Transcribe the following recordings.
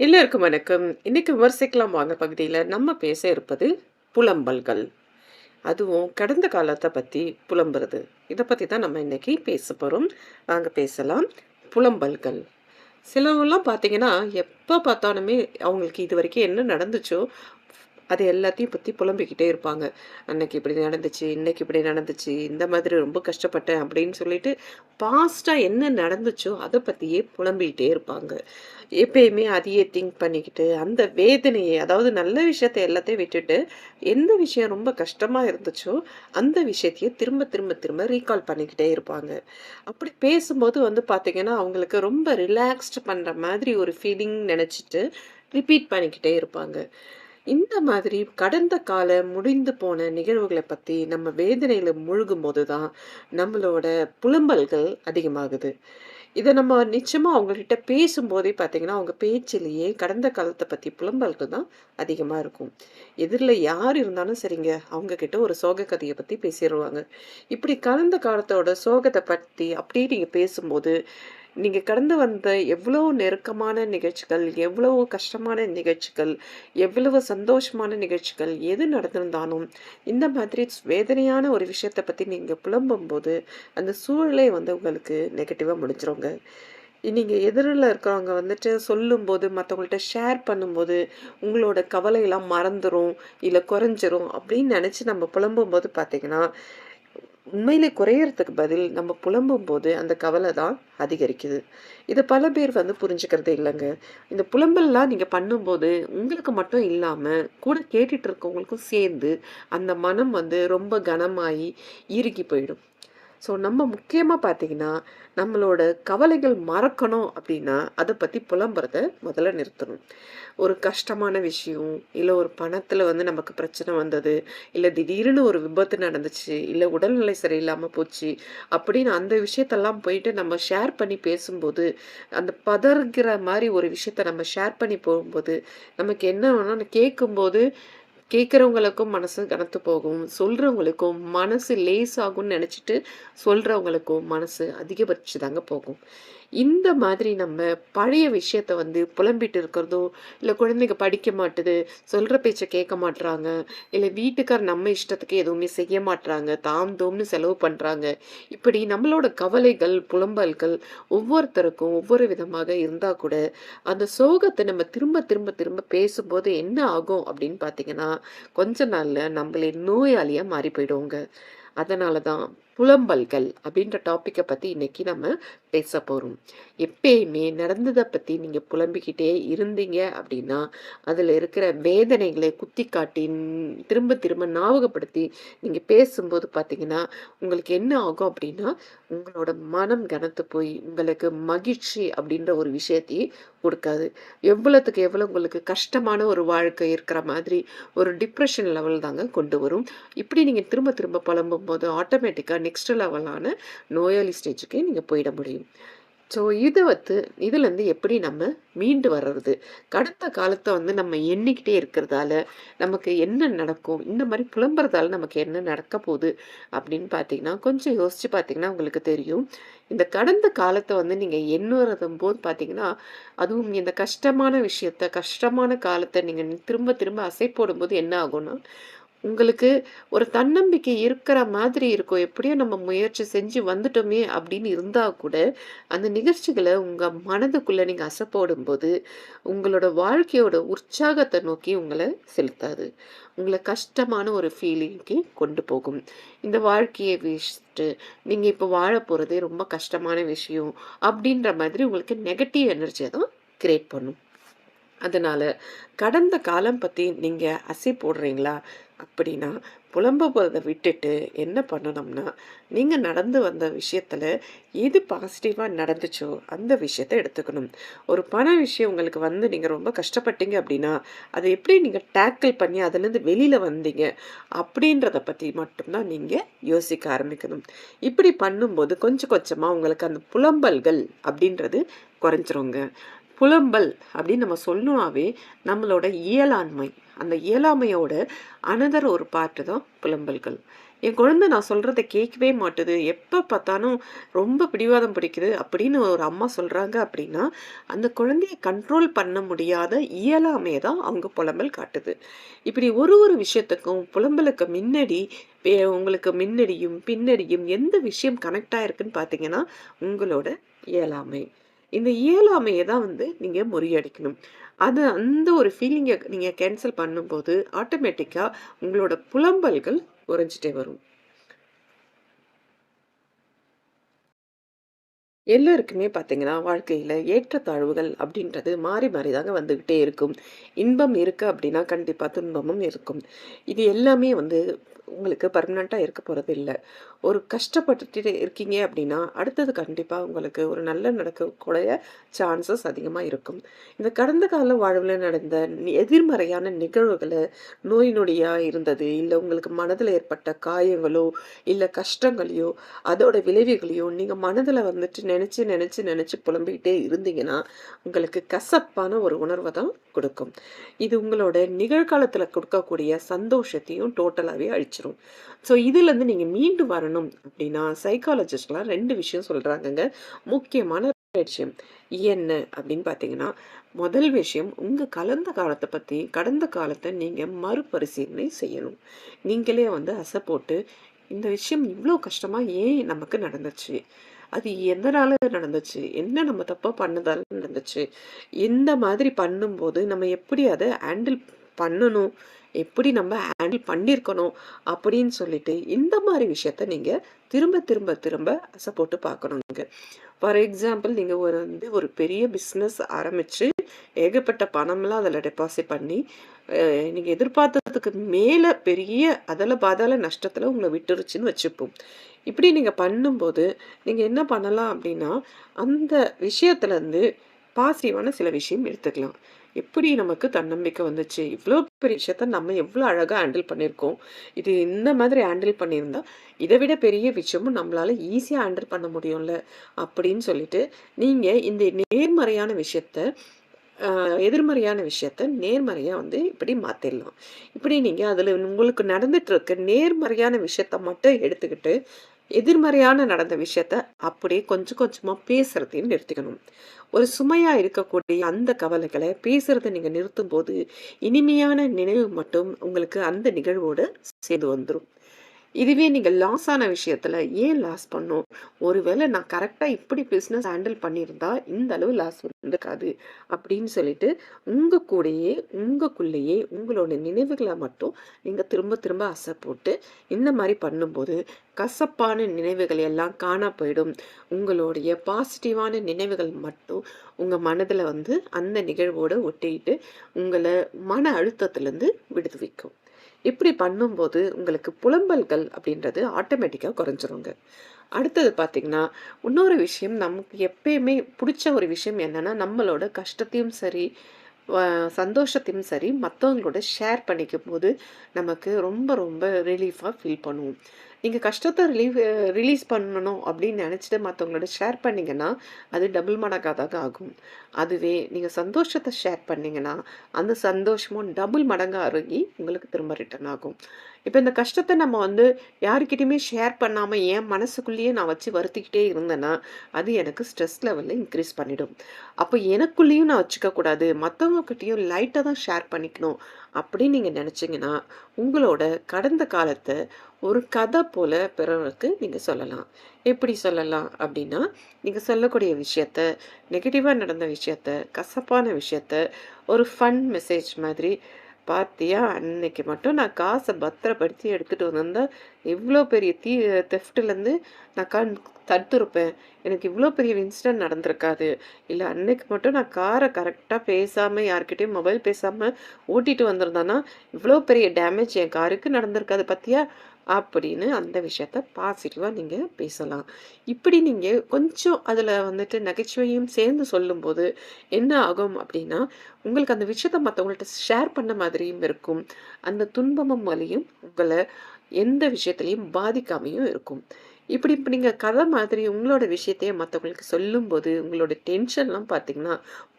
எல்லோருக்கும் வணக்கம். இன்றைக்கி விமர்சிக்கலாம் வாங்க பகுதியில் நம்ம பேச இருப்பது புலம்பல்கள். அதுவும் கடந்த காலத்தை பற்றி புலம்புறது. இதை பற்றி தான் நம்ம இன்னைக்கு பேச போகிறோம் வாங்க பேசலாம். புலம்பல்கள். சிலவெல்லாம் பார்த்தீங்கன்னா, எப்போ பார்த்தாலுமே அவங்களுக்கு இது வரைக்கும் என்ன நடந்துச்சோ, அது எல்லாத்தையும் பற்றி புலம்பிக்கிட்டே இருப்பாங்க. "அன்னைக்கு இப்படி நடந்துச்சு, இன்னைக்கு இப்படி நடந்துச்சு, இந்த மாதிரி ரொம்ப கஷ்டப்பட்டேன்" அப்படின்னு சொல்லிட்டு, பாஸ்ட்டா என்ன நடந்துச்சோ அதை பற்றியே புலம்பிக்கிட்டே இருப்பாங்க. எப்பயுமே அதையே திங்க் பண்ணிக்கிட்டு, அந்த வேதனையை அதாவது நல்ல விஷயத்த எல்லாத்தையும் விட்டுட்டு, எந்த விஷயம் ரொம்ப கஷ்டமாக இருந்துச்சோ, அந்த விஷயத்தையே திரும்ப திரும்ப திரும்ப ரீகால் பண்ணிக்கிட்டே இருப்பாங்க. அப்படி பேசும்போது வந்து பார்த்திங்கன்னா அவங்களுக்கு ரொம்ப ரிலாக்ஸ்டு பண்ணுற மாதிரி ஒரு ஃபீலிங் நினச்சிட்டு ரிப்பீட் பண்ணிக்கிட்டே இருப்பாங்க. இந்த மாதிரி கடந்த கால முடிந்து போன நிகழ்வுகளை பத்தி நம்ம வேதனையில மூழ்கும்போது தான், நம்மளோட புலம்பல்கள் அதிகமாகுது. இதை நம்ம நிச்சயமா அவங்கக்கிட்ட பேசும்போதே பார்த்தீங்கன்னா, அவங்க பேச்சிலேயே கடந்த காலத்தை பத்தி புலம்பல்கள் தான் அதிகமா இருக்கும். எதிர்ல யார் இருந்தாலும் சரிங்க, அவங்க கிட்ட ஒரு சோக கதையை பத்தி பேசிடுவாங்க இப்படி கடந்த காலத்தோட சோகத்தை பத்தி அப்படியே நீங்க பேசும்போது, நீங்கள் கடந்து வந்த எவ்வளோ நெருக்கமான நிகழ்ச்சிகள், எவ்வளவு கஷ்டமான நிகழ்ச்சிகள், எவ்வளவு சந்தோஷமான நிகழ்ச்சிகள், எது நடந்திருந்தாலும், இந்த மாதிரி வேதனையான ஒரு விஷயத்த பற்றி நீங்கள் புலம்பும்போது, அந்த சூழலே வந்து உங்களுக்கு நெகட்டிவாக முடிஞ்சிருங்க. நீங்கள் எதிரில் இருக்கிறவங்க வந்துட்டு சொல்லும்போது, மற்றவங்கள்ட்ட ஷேர் பண்ணும்போது, உங்களோட கவலையெல்லாம் மறந்துடும் இல்லை குறைஞ்சிரும் அப்படின்னு நினச்சி நம்ம புலம்பும்போது பார்த்தீங்கன்னா, உண்மையிலே குறையறதுக்கு பதில் நம்ம புலம்பும் போது அந்த கவலை தான் அதிகரிக்குது. இதை பல பேர் வந்து புரிஞ்சுக்கிறதே இல்லைங்க இந்த புலம்பல்லாம் நீங்கள் பண்ணும்போது, உங்களுக்கு மட்டும் இல்லாமல் கூட கேட்டுட்டு இருக்கவங்களுக்கும் சேர்ந்து, அந்த மனம் வந்து ரொம்ப கனமாகி இறுகி போயிடும். ஸோ நம்ம முக்கியமாக பார்த்தீங்கன்னா, நம்மளோட கவலைகள் மறக்கணும் அப்படின்னா, அதை பற்றி புலம்புறத முதல்ல நிறுத்தணும். ஒரு கஷ்டமான விஷயம், இல்லை ஒரு பணத்தில் வந்து நமக்கு பிரச்சனை வந்தது, இல்லை திடீர்னு ஒரு விபத்து நடந்துச்சு, இல்லை உடல்நிலை சரியில்லாமல் போச்சு, அப்படின்னு அந்த விஷயத்தெல்லாம் போயிட்டு நம்ம ஷேர் பண்ணி பேசும்போது, அந்த பதறுகிற மாதிரி ஒரு விஷயத்த நம்ம ஷேர் பண்ணி போகும்போது, நமக்கு என்ன வேணும்னு கேட்கும்போது, கேட்குறவங்களுக்கும் மனசு கனத்து போகும். சொல்கிறவங்களுக்கும் மனசு ஆகும்னு நினச்சிட்டு சொல்கிறவங்களுக்கும் மனசு அதிகபட்ச தாங்க போகும். இந்த மாதிரி நம்ம பழைய விஷயத்த வந்து புலம்பிட்டு இருக்கிறதோ, இல்லை குழந்தைங்க படிக்க மாட்டுது, சொல்கிற பேச்சை கேட்க மாட்றாங்க, இல்லை வீட்டுக்கார் நம்ம இஷ்டத்துக்கு எதுவுமே செய்ய மாட்றாங்க, தாம் தோம்னு செலவு பண்ணுறாங்க இப்படி நம்மளோட கவலைகள், புலம்பல்கள் ஒவ்வொருத்தருக்கும் ஒவ்வொரு விதமாக இருந்தால் கூட, அந்த சோகத்தை நம்ம திரும்ப திரும்ப திரும்ப பேசும்போது என்ன ஆகும் அப்படின்னு பார்த்தீங்கன்னா, கொஞ்ச நாளில் நம்மளே நோயாளியாக மாறி போயிடுவோங்க. அதனால தான் புலம்பல்கள் அப்படின்ற டாப்பிக்கை பற்றி இன்னைக்கு நம்ம பேசப் போகிறோம் எப்பயுமே நடந்ததை பற்றி நீங்கள் புலம்பிக்கிட்டே இருந்தீங்க அப்படின்னா, அதில் இருக்கிற வேதனைகளை குத்தி காட்டி, திரும்ப திரும்ப ஞாபகப்படுத்தி நீங்கள் பேசும்போது பார்த்தீங்கன்னா, உங்களுக்கு என்ன ஆகும் அப்படின்னா, உங்களோட மனம் கனத்து போய், உங்களுக்கு மகிழ்ச்சி அப்படின்ற ஒரு விஷயத்தையே கொடுக்காது எவ்வளோத்துக்கு எவ்வளோ உங்களுக்கு கஷ்டமான ஒரு வாழ்க்கை இருக்கிற மாதிரி, ஒரு டிப்ரஷன் லெவல் தாங்க கொண்டு வரும். இப்படி நீங்கள் திரும்ப திரும்ப புலம்பும்போது, ஆட்டோமேட்டிக்காக நெக்ஸ்ட் லெவலான நோயாளி ஸ்டேஜுக்கே நீங்கள் போயிட முடியும். ஸோ இது வந்து இதுலேருந்து எப்படி நம்ம மீண்டு வர்றது? கடந்த காலத்தை வந்து நம்ம எண்ணிக்கிட்டே இருக்கிறதால, நமக்கு என்ன நடக்கும்? இந்த மாதிரி புலம்புறதால நமக்கு என்ன நடக்க போகுது அப்படின்னு பார்த்தீங்கன்னா, கொஞ்சம் யோசித்து பார்த்தீங்கன்னா உங்களுக்கு தெரியும். இந்த கடந்த காலத்தை வந்து நீங்கள் எண்ணுறதும் போது பார்த்தீங்கன்னா, அதுவும் இந்த கஷ்டமான விஷயத்த, கஷ்டமான காலத்தை நீங்கள் திரும்ப திரும்ப அசை போடும்போது என்ன ஆகும்னா, உங்களுக்கு ஒரு தன்னம்பிக்கை இருக்கிற மாதிரி இருக்கும். எப்படியோ நம்ம முயற்சி செஞ்சு வந்துட்டோமே அப்படின்னு இருந்தால் கூட, அந்த நிகழ்ச்சிகளை உங்கள் மனதுக்குள்ளே நீங்கள் அசப்போடும்போது உங்களோட வாழ்க்கையோட உற்சாகத்தை நோக்கி உங்களை செலுத்தாது. உங்களை கஷ்டமான ஒரு ஃபீலிங்க்கு கொண்டு போகும். இந்த வாழ்க்கையை வீசிட்டு நீங்கள் இப்போ வாழ போகிறதே ரொம்ப கஷ்டமான விஷயம், அப்படின்ற மாதிரி உங்களுக்கு நெகட்டிவ் எனர்ஜியை தான் கிரியேட் பண்ணும். அதனால் கடந்த காலம் பற்றி நீங்கள் அசை போடுறீங்களா? அப்படின்னா, புலம்ப போகிறதை விட்டுட்டு என்ன பண்ணணும்னா, நீங்கள் நடந்து வந்த விஷயத்தில் எது பாசிட்டிவாக நடந்துச்சோ, அந்த விஷயத்த எடுத்துக்கணும். ஒரு பண விஷயம் உங்களுக்கு வந்து நீங்கள் ரொம்ப கஷ்டப்பட்டீங்க அப்படின்னா, அதை எப்படி நீங்கள் டேக்கிள் பண்ணி அதுலேருந்து வெளியில் வந்தீங்க? அப்படின்றத பற்றி மட்டும் தான் யோசிக்க ஆரம்பிக்கணும். இப்படி பண்ணும்போது கொஞ்சம் கொஞ்சமாக உங்களுக்கு அந்த புலம்பல்கள் அப்படின்றது குறைஞ்சிருங்க. புலம்பல் அப்படின்னு நம்ம சொல்லணுனாவே நம்மளோட இயலாண்மை, அந்த இயலாமையோட அனதர் ஒரு பாட்டு தான் புலம்பல்கள். என் குழந்தை நான் சொல்கிறத கேட்கவே மாட்டுது. எப்போ பார்த்தாலும் ரொம்ப பிடிவாதம் பிடிக்குது அப்படின்னு ஒரு அம்மா சொல்கிறாங்க அப்படின்னா அந்த குழந்தைய கண்ட்ரோல் பண்ண முடியாத இயலாமையை தான் அவங்க புலம்பல் காட்டுது. இப்படி ஒரு ஒரு விஷயத்துக்கும் புலம்பலுக்கு முன்னாடி உங்களுக்கு முன்னடியும் பின்னடியும் எந்த விஷயம் கனெக்ட் ஆயிருக்குன்னு பார்த்தீங்கன்னா உங்களோட இயலாமை. இந்த இயலாமையை தான் வந்து நீங்கள் முறியடிக்கணும். அது அந்த ஒரு ஃபீலிங்கை நீங்கள் கேன்சல் பண்ணும்போது ஆட்டோமேட்டிக்காக உங்களோட புலம்பல்கள் குறைஞ்சிட்டே வரும். எல்லோருக்குமே பார்த்தீங்கன்னா வாழ்க்கையில் ஏற்றத்தாழ்வுகள் அப்படின்றது மாறி மாறி தாங்க வந்துக்கிட்டே இருக்கும். இன்பம் இருக்குது அப்படின்னா கண்டிப்பாக துன்பமும் இருக்கும். இது எல்லாமே வந்து உங்களுக்கு பர்மனெண்ட்டாக இருக்க போகிறது இல்லை ஒரு கஷ்டப்பட்டுட்டு இருக்கீங்க அப்படின்னா அடுத்தது கண்டிப்பாக உங்களுக்கு ஒரு நல்ல நடக்கக்கூடிய சான்சஸ் அதிகமாக இருக்கும். இந்த கடந்த கால வாழ்வில் நடந்த எதிர்மறையான நிகழ்வுகளை நோய் நொடியாக இருந்தது இல்லை உங்களுக்கு மனதில் ஏற்பட்ட காயங்களோ இல்லை கஷ்டங்களையோ அதோட விளைவுகளையோ நீங்கள் மனதில் வந்துட்டு நினச்சி நினச்சி நினச்சி புலம்பிக்கிட்டே இருந்தீங்கன்னா உங்களுக்கு கசப்பான ஒரு உணர்வை தான் கொடுக்கும். இது உங்களோட நிகழ்காலத்தில் கொடுக்கக்கூடிய சந்தோஷத்தையும் டோட்டலாகவே அழிச்சிரும். ஸோ இதுலேருந்து நீங்கள் மீண்டு வரணும். அப்படின்னா சைக்காலஜிஸ்ட்லாம் ரெண்டு விஷயம் சொல்கிறாங்கங்க முக்கியமான விஷயம். என்ன அப்படின்னு பார்த்தீங்கன்னா முதல் விஷயம் உங்கள் கலந்த காலத்தை பற்றி கடந்த காலத்தை நீங்கள் மறுபரிசீலனை செய்யணும். நீங்களே வந்து அசை போட்டு இந்த விஷயம் இவ்வளோ கஷ்டமாக ஏன் நமக்கு நடந்துச்சு? அது எதனால நடந்துச்சு? என்ன நம்ம தப்பாக பண்ணதால நடந்துச்சு? இந்த மாதிரி பண்ணும்போது நம்ம எப்படி அதை ஹேண்டில் பண்ணணும். எப்படி நம்ம ஹேண்டில் பண்ணியிருக்கணும் அப்படின்னு சொல்லிட்டு இந்த மாதிரி விஷயத்த நீங்கள் திரும்ப திரும்ப திரும்ப சப்போர்ட்டு பார்க்கணுங்க. ஃபார் எக்ஸாம்பிள் நீங்கள் ஒரு வந்து ஒரு பெரிய பிஸ்னஸ் ஆரம்பித்து ஏகப்பட்ட பணம்லாம் அதில் டெபாசிட் பண்ணி நீங்கள் எதிர்பார்த்ததுக்கு மேலே பெரிய அதில் பாதாள நஷ்டத்தில் உங்களை விட்டுருச்சுன்னு வச்சுப்போம். இப்படி நீங்கள் பண்ணும்போது நீங்கள் என்ன பண்ணலாம் அப்படின்னா அந்த விஷயத்துலேருந்து பாசிட்டிவான சில விஷயம் எடுத்துக்கலாம். எப்படி நமக்கு தன்னம்பிக்கை வந்துச்சு? இவ்வளோ பெரிய விஷயத்த நம்ம எவ்வளோ அழகாக ஹேண்டில் பண்ணியிருக்கோம் இது இந்த மாதிரி ஹேண்டில் பண்ணியிருந்தா இதை விட பெரிய விஷயமும் நம்மளால் ஈஸியாக ஹேண்டில் பண்ண முடியும்ல? அப்படின்னு சொல்லிட்டு நீங்கள் இந்த நேர்மறையான விஷயத்த எதிர்மறையான விஷயத்த நேர்மறையாக வந்து இப்படி மாற்றிடலாம் இப்படி நீங்கள் அதில் உங்களுக்கு நடந்துட்டு இருக்க நேர்மறையான விஷயத்த மட்டும் எடுத்துக்கிட்டு எதிர்மறையான நடந்த விஷயத்த அப்படியே கொஞ்சம் கொஞ்சமாக பேசுறதையும் நிறுத்திக்கணும். ஒரு சுமையாக இருக்கக்கூடிய அந்த கவலைகளை பேசுறதை நீங்கள் நிறுத்தும் போது இனிமையான நினைவு மட்டும் உங்களுக்கு அந்த நிகழ்வோடு சேர்ந்து வந்துடும் இதுவே நீங்கள் லாஸ் ஆன விஷயத்தில் ஏன் லாஸ் பண்ணும் ஒருவேளை நான் கரெக்டாக இப்படி பிஸ்னஸ் ஹேண்டில் பண்ணியிருந்தா இந்த அளவு லாஸ் இருக்காது அப்படின்னு சொல்லிட்டு உங்கள் கூடயே உங்களுக்குள்ளேயே உங்களோட நினைவுகளை மட்டும் நீங்கள் திரும்ப திரும்ப அசை போட்டு இந்த மாதிரி பண்ணும்போது கசப்பான நினைவுகள் எல்லாம் காண போயிடும். உங்களுடைய பாசிட்டிவான நினைவுகள் மட்டும் உங்கள் மனதில் வந்து அந்த நிகழ்வோடு ஒட்டிக்கிட்டு உங்களை மன அழுத்தத்துலேருந்து விடுவிக்கும். இப்படி பண்ணும்போது உங்களுக்கு புலம்பல்கள் அப்படின்றது ஆட்டோமேட்டிக்காக குறைஞ்சிருங்க. அடுத்தது பார்த்திங்கன்னா இன்னொரு விஷயம் நமக்கு எப்பயுமே பிடிச்ச ஒரு விஷயம் என்னென்னா நம்மளோட கஷ்டத்தையும் சரி சந்தோஷத்தையும் சரி மற்றவங்களோட ஷேர் பண்ணிக்கும் போது நமக்கு ரொம்ப ரொம்ப ரிலீஃபாக ஃபீல் பண்ணுவோம். நீங்கள் கஷ்டத்தை ரிலீவ் ரிலீஸ் பண்ணணும் அப்படின்னு நினச்சிட்டு மற்றவங்களோட ஷேர் பண்ணிங்கன்னா அது டபுள் மடங்காக தான் ஆகும். அதுவே நீங்கள் சந்தோஷத்தை ஷேர் பண்ணிங்கன்னா அந்த சந்தோஷமும் டபுள் மடங்காக அருகி உங்களுக்கு திரும்ப ரிட்டர்ன் ஆகும். இப்போ இந்த கஷ்டத்தை நம்ம வந்து யாருக்கிட்டையுமே ஷேர் பண்ணாமல் ஏன் மனசுக்குள்ளேயே நான் வச்சு வருத்திக்கிட்டே இருந்தேன்னா அது எனக்கு ஸ்ட்ரெஸ் லெவலில் இன்க்ரீஸ் பண்ணிடும். அப்போ எனக்குள்ளேயும் நான் வச்சுக்கக்கூடாது மற்றவங்கக்கிட்டேயும் லைட்டாக தான் ஷேர் பண்ணிக்கணும் அப்படின்னு நீங்கள் நினச்சிங்கன்னா உங்களோட கடந்த காலத்தை ஒரு கதை போல் பிறருக்கு நீங்கள் சொல்லலாம். எப்படி சொல்லலாம் அப்படின்னா நீங்கள் சொல்லக்கூடிய விஷயத்த நெகட்டிவாக நடந்த விஷயத்த கசப்பான விஷயத்த ஒரு ஃபன் மெசேஜ் மாதிரி பார்த்தியா அன்னைக்கு மட்டும் நான் காசை பத்திரப்படுத்தி எடுத்துகிட்டு வந்திருந்தா இவ்வளோ பெரிய தீ தெஃப்ட்லேருந்து நான் கண் தடுத்துருப்பேன். எனக்கு இவ்வளோ பெரிய இன்சிடென்ட் நடந்திருக்காது. இல்லை அன்னைக்கு மட்டும் நான் காரை கரெக்டாக பேசாமல் யார்கிட்டையும் மொபைல் பேசாமல் ஓட்டிகிட்டு வந்திருந்தானா இவ்வளோ பெரிய டேமேஜ் என் காருக்கு நடந்திருக்காது. பார்த்தியா அப்படின்னு அந்த விஷயத்த பாசிட்டிவாக நீங்கள் பேசலாம். இப்படி நீங்கள் கொஞ்சம் அதில் வந்துட்டு நகைச்சுவையும் சேர்ந்து சொல்லும்போது என்ன ஆகும் அப்படின்னா உங்களுக்கு அந்த விஷயத்த மற்றவங்கள்ட்ட ஷேர் பண்ண மாதிரியும் இருக்கும். அந்த துன்பமும் வலியும் உங்களை எந்த விஷயத்துலையும் பாதிக்காமையும் இருக்கும். இப்படி இப்போ நீங்கள் கதை மாதிரி உங்களோட விஷயத்தையே மற்றவங்களுக்கு சொல்லும்போது உங்களோட டென்ஷன்லாம் பார்த்தீங்கன்னா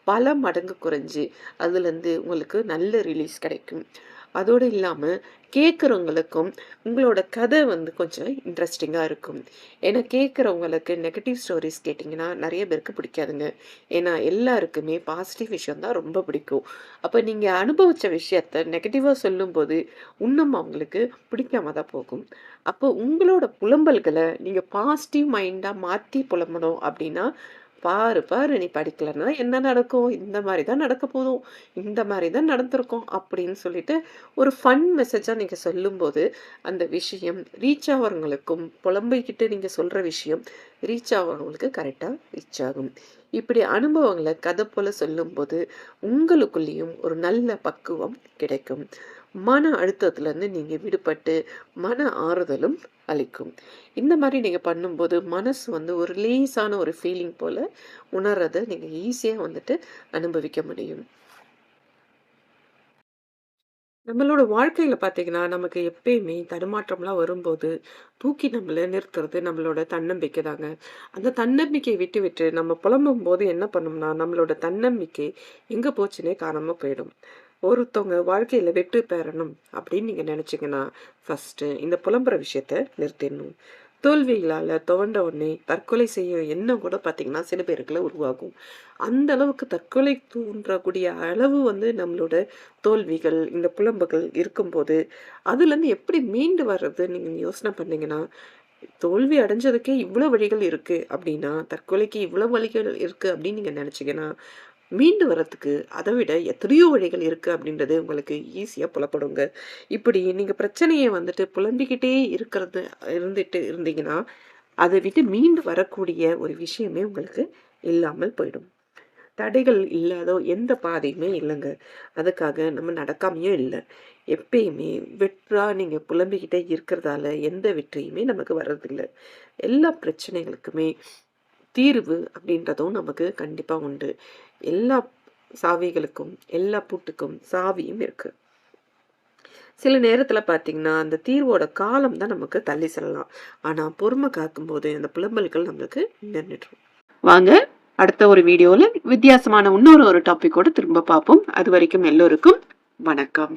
பல மடங்கு குறைஞ்சி அதுலேருந்து உங்களுக்கு நல்ல ரிலீஸ் கிடைக்கும். அதோடு இல்லாமல் கேட்குறவங்களுக்கும் உங்களோட கதை வந்து கொஞ்சம் இன்ட்ரெஸ்டிங்காக இருக்கும். ஏன்னா கேட்குறவங்களுக்கு நெகட்டிவ் ஸ்டோரிஸ் கேட்டிங்கன்னா நிறைய பேருக்கு பிடிக்காதுங்க. ஏன்னா எல்லாருக்குமே பாசிட்டிவ் விஷயம் தான் ரொம்ப பிடிக்கும். அப்போ நீங்கள் அனுபவித்த விஷயத்த நெகட்டிவாக சொல்லும்போது இன்னும் அவங்களுக்கு பிடிக்காம தான் போகும். அப்போ உங்களோட புலம்பல்களை நீங்கள் பாசிட்டிவ் மைண்டாக மாற்றி புலம்பணும் அப்படின்னா பாரு பாரு நீ படிக்கலைன்னா என்ன நடக்கும்? இந்த மாதிரி தான் நடக்க போதும். இந்த மாதிரி தான் நடந்திருக்கும் அப்படின்னு சொல்லிட்டு ஒரு ஃபன் மெசேஜாக நீங்கள் சொல்லும்போது அந்த விஷயம் ரீச் ஆகிறவங்களுக்கும் புலம்பிக்கிட்டு நீங்கள் சொல்கிற விஷயம் ரீச் ஆகிறவங்களுக்கு கரெக்டாக ரீச் ஆகும். இப்படி அனுபவங்களை கதை போல் சொல்லும்போது உங்களுக்குள்ளேயும் ஒரு நல்ல பக்குவம் கிடைக்கும். மன அழுத்தத்துலேருந்து நீங்கள் விடுபட்டு மன ஆறுதலும் அளிக்கும் இந்த மாதிரி நீங்கள் பண்ணும்போது மனசு வந்து ஒரு லேசான ஒரு ஃபீலிங் போல் உணர்றதை நீங்கள் ஈஸியாக வந்துட்டு அனுபவிக்க முடியும் நம்மளோட வாழ்க்கையில பார்த்தீங்கன்னா, நமக்கு எப்பயுமே தடுமாற்றம்லாம் வரும்போது, தூக்கி நம்மள நிறுத்துறது நம்மளோட தன்னம்பிக்கை தாங்க. அந்த தன்னம்பிக்கையை விட்டு விட்டு நம்ம புலம்பும் போது என்ன பண்ணும்னா, நம்மளோட தன்னம்பிக்கை எங்க போச்சுன்னே காணாமல் போயிடும். ஒருத்தவங்க வாழ்க்கையில வெற்றி பெறணும் அப்படின்னு நீங்க நினைச்சீங்கன்னா, ஃபர்ஸ்ட்டு இந்த புலம்புற விஷயத்த நிறுத்திடணும். தோல்விகளால துவண்ட உடனே தற்கொலை செய்ய எண்ணம் கூட பார்த்தீங்கன்னா, சில பேருக்குள்ள உருவாகும். அந்த அளவுக்கு தற்கொலை தூண்டக்கூடிய அளவு வந்து நம்மளோட தோல்விகள், இந்த புலம்புகள் இருக்கும்போது, அதுலேருந்து எப்படி மீண்டு வர்றது நீங்கள் யோசனை பண்ணீங்கன்னா, தோல்வி அடைஞ்சதுக்கே இவ்வளோ வழிகள் இருக்கு அப்படின்னா, தற்கொலைக்கு இவ்வளோ வழிகள் இருக்கு அப்படின்னு நீங்க நினைச்சீங்கன்னா, மீண்டு வர்றதுக்கு அதை விட எத்தனையோ வழிகள் இருக்குது அப்படின்றது உங்களுக்கு ஈஸியாக புலப்படுங்க. இப்படி நீங்கள் பிரச்சனையை வந்துட்டு புலம்பிக்கிட்டே இருக்கிறது இருந்துட்டு இருந்தீங்கன்னா, அதை விட்டு மீண்டு வரக்கூடிய ஒரு விஷயமே உங்களுக்கு இல்லாமல் போயிடும். தடைகள் இல்லாத எந்த பாதையுமே இல்லைங்க. அதுக்காக நம்ம நடக்காமையும் இல்லை எப்பயுமே வெற்றா நீங்கள் புலம்பிக்கிட்டே இருக்கிறதால எந்த வெற்றியுமே நமக்கு வர்றதில்லை எல்லா பிரச்சனைகளுக்குமே தீர்வு அப்படின்றதும் நமக்கு கண்டிப்பா உண்டு. எல்லா சாவிகளுக்கும், எல்லா பூட்டுக்கும் சாவியும் இருக்கு. சில நேரத்துல பார்த்தீங்கன்னா, அந்த தீர்வோட காலம் தான் நமக்கு தள்ளி செல்லலாம். ஆனா பொறுமை காக்கும்போது அந்த புலம்பல்கள் நம்மளுக்கு நின்றுட்டுரும் வாங்க அடுத்த ஒரு வீடியோல வித்தியாசமான இன்னொரு ஒரு டாபிக்கோட திரும்ப பார்ப்போம். அது வரைக்கும் எல்லோருக்கும் வணக்கம்.